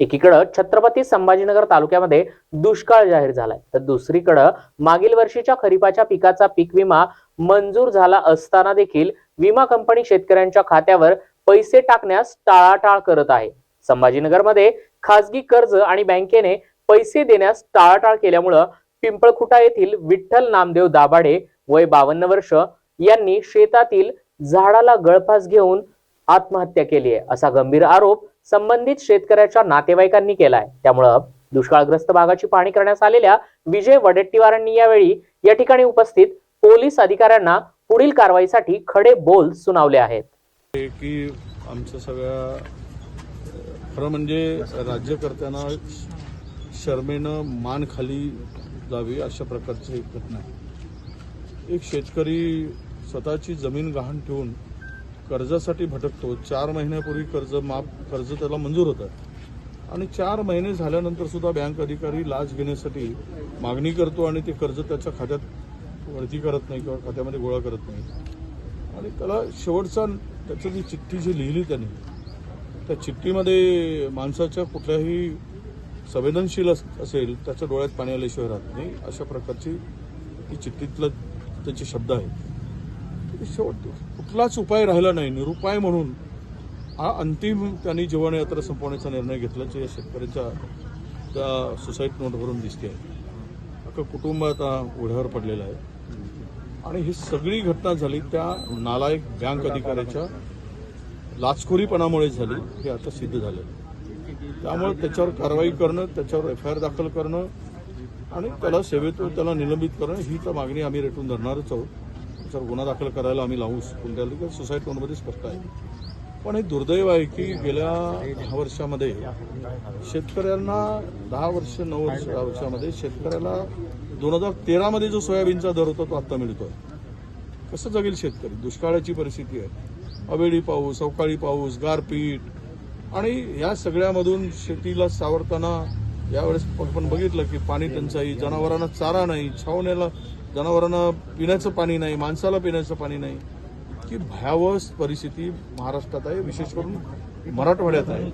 एकीकडं छत्रपती संभाजीनगर तालुक्यामध्ये दुष्काळ जाहीर झालाय. तर दुसरीकडं मागील वर्षीच्या खरीपाच्या पिकाचा पीक विमा मंजूर झाला असताना देखील विमा कंपनी शेतकऱ्यांच्या खात्यावर पैसे टाकण्यास टाळाटाळ करत आहे. संभाजीनगरमध्ये खासगी कर्ज आणि बँकेने पैसे देण्यास टाळाटाळ केल्यामुळं पिंपळखुटा येथील विठ्ठल नामदेव दाभाडे वय बावन्न वर्ष यांनी शेतातील झाडाला गळफास घेऊन आत्महत्या केली आहे असा गंभीर आरोप संबंधित शेतकऱ्याच्या नातेवाईकांनी केलाय. त्यामुळं दुष्काळग्रस्त भागाची पाहणी करण्यास आलेल्या विजय वडेट्टीवारांनी यावेळी या ठिकाणी उपस्थित पोलीस अधिकाऱ्यांना पुढील कारवाईसाठी खडे बोल सुनावले आहेत. की आमच्या सगळ्या खरं म्हणजे राज्यकर्त्यांना शर्मेनं मान खाली जावी अशा प्रकारची एक घटना आहे. एक शेतकरी स्वतःची जमीन गहाण ठेवून कर्जासाठी भटकतो. चार महिन्यापूर्वी कर्ज माफ कर्ज त्याला मंजूर होतं. आणि चार महिने झाल्यानंतर सुद्धा बँक अधिकारी लाच घेण्यासाठी मागणी करतो आणि ते कर्ज त्याच्या खात्यात वळती करत नाही किंवा खात्यामध्ये गोळा करत नाही. आणि त्याला शेवटचा त्याचं जी चिठ्ठी जी लिहिली त्यांनी त्या चिठ्ठीमध्ये माणसाच्या कुठल्याही संवेदनशील अस- असेल त्याच्या डोळ्यात पाणी आल्याशिवाय राहत नाही. अशा प्रकारची ही चिठ्ठीतलं त्याचे शब्द आहेत. शेवट कुठलाच उपाय राहिला नाही. निरुपाय म्हणून हा अंतिम त्यांनी जीवनयात्रा संपवण्याचा निर्णय घेतल्याचं या शेतकऱ्याच्या त्या सुसाईड नोटवरून दिसते आहे अख्खं कुटुंब आता ओढ्यावर पडलेलं आहे. आणि ही सगळी घटना झाली त्या नालायक बँक अधिकाऱ्याच्या लाचखोरीपणामुळे झाली हे आता सिद्ध झालं त्यामुळे त्याच्यावर कारवाई करणं त्याच्यावर एफ आय आर दाखल करणं आणि त्याला सेवेतून त्याला निलंबित करणं ही तर मागणी आम्ही रेटून धरणारच आहोत. जर गुन्हा दाखल करायला आम्ही लावू कोणत्या सुसाईड नोटमध्ये स्पष्ट आहे. पण हे दुर्दैव आहे की गेल्या दहा वर्षामध्ये शेतकऱ्यांना दहा वर्ष नऊ वर्ष दहा वर्षामध्ये शेतकऱ्याला दोन हजार तेरामध्ये जो सोयाबीनचा दर होता तो आत्ता मिळतोय. कसं जगेल शेतकरी? दुष्काळाची परिस्थिती आहे. अवेळी पाऊस अवकाळी पाऊस गारपीट. आणि या सगळ्यामधून शेतीला सावरताना यावेळेस आपण बघितलं की पाणी टंचाई जनावरांना चारा नाही छावण्याला जनावरांना पिण्याचं पाणी नाही माणसाला पिण्याचं पाणी नाही. की भयावह परिस्थिती महाराष्ट्रात आहे विशेष करून मराठवाड्यात आहे.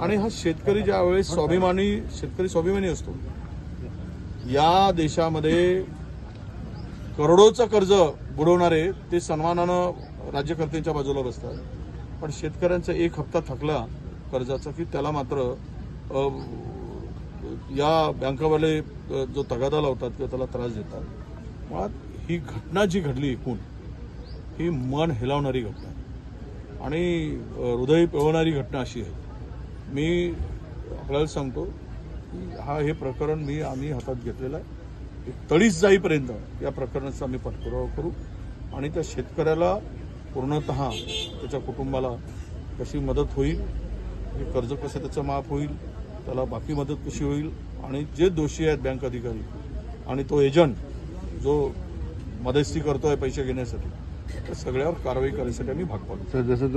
आणि हा शेतकरी ज्यावेळेस स्वाभिमानी शेतकरी स्वाभिमानी असतो या देशामध्ये करोडोचं कर्ज बुडवणारे ते सन्मानानं राज्यकर्त्यांच्या बाजूला बसतात. पण शेतकऱ्यांचा एक हप्ता थकला कर्जाचा की त्याला मात्र या बँकावाले जो तगादा लावतात किंवा त्याला त्रास देतात. मुळात ही घटना जी घडली एकूण ही मन हेलावणारी घटना आणि हृदय पिळवणारी घटना अशी आहे. मी आपल्याला सांगतो की हा हे प्रकरण मी आम्ही हातात घेतलेलं आहे. एक तळीस जाईपर्यंत या प्रकरणाचा आम्ही पाठपुरावा करू. आणि त्या शेतकऱ्याला पूर्णत त्याच्या कुटुंबाला कशी मदत होईल हे कर्ज कसं त्याचं माफ होईल त्याला बाकी मदत कशी होईल आणि जे दोषी आहेत बँक अधिकारी आणि तो एजंट जो मदस्ती करतोय पैसे घेण्यासाठी त्या सगळ्यावर कारवाई करण्यासाठी आम्ही भाग पाडतो जसं तुम्ही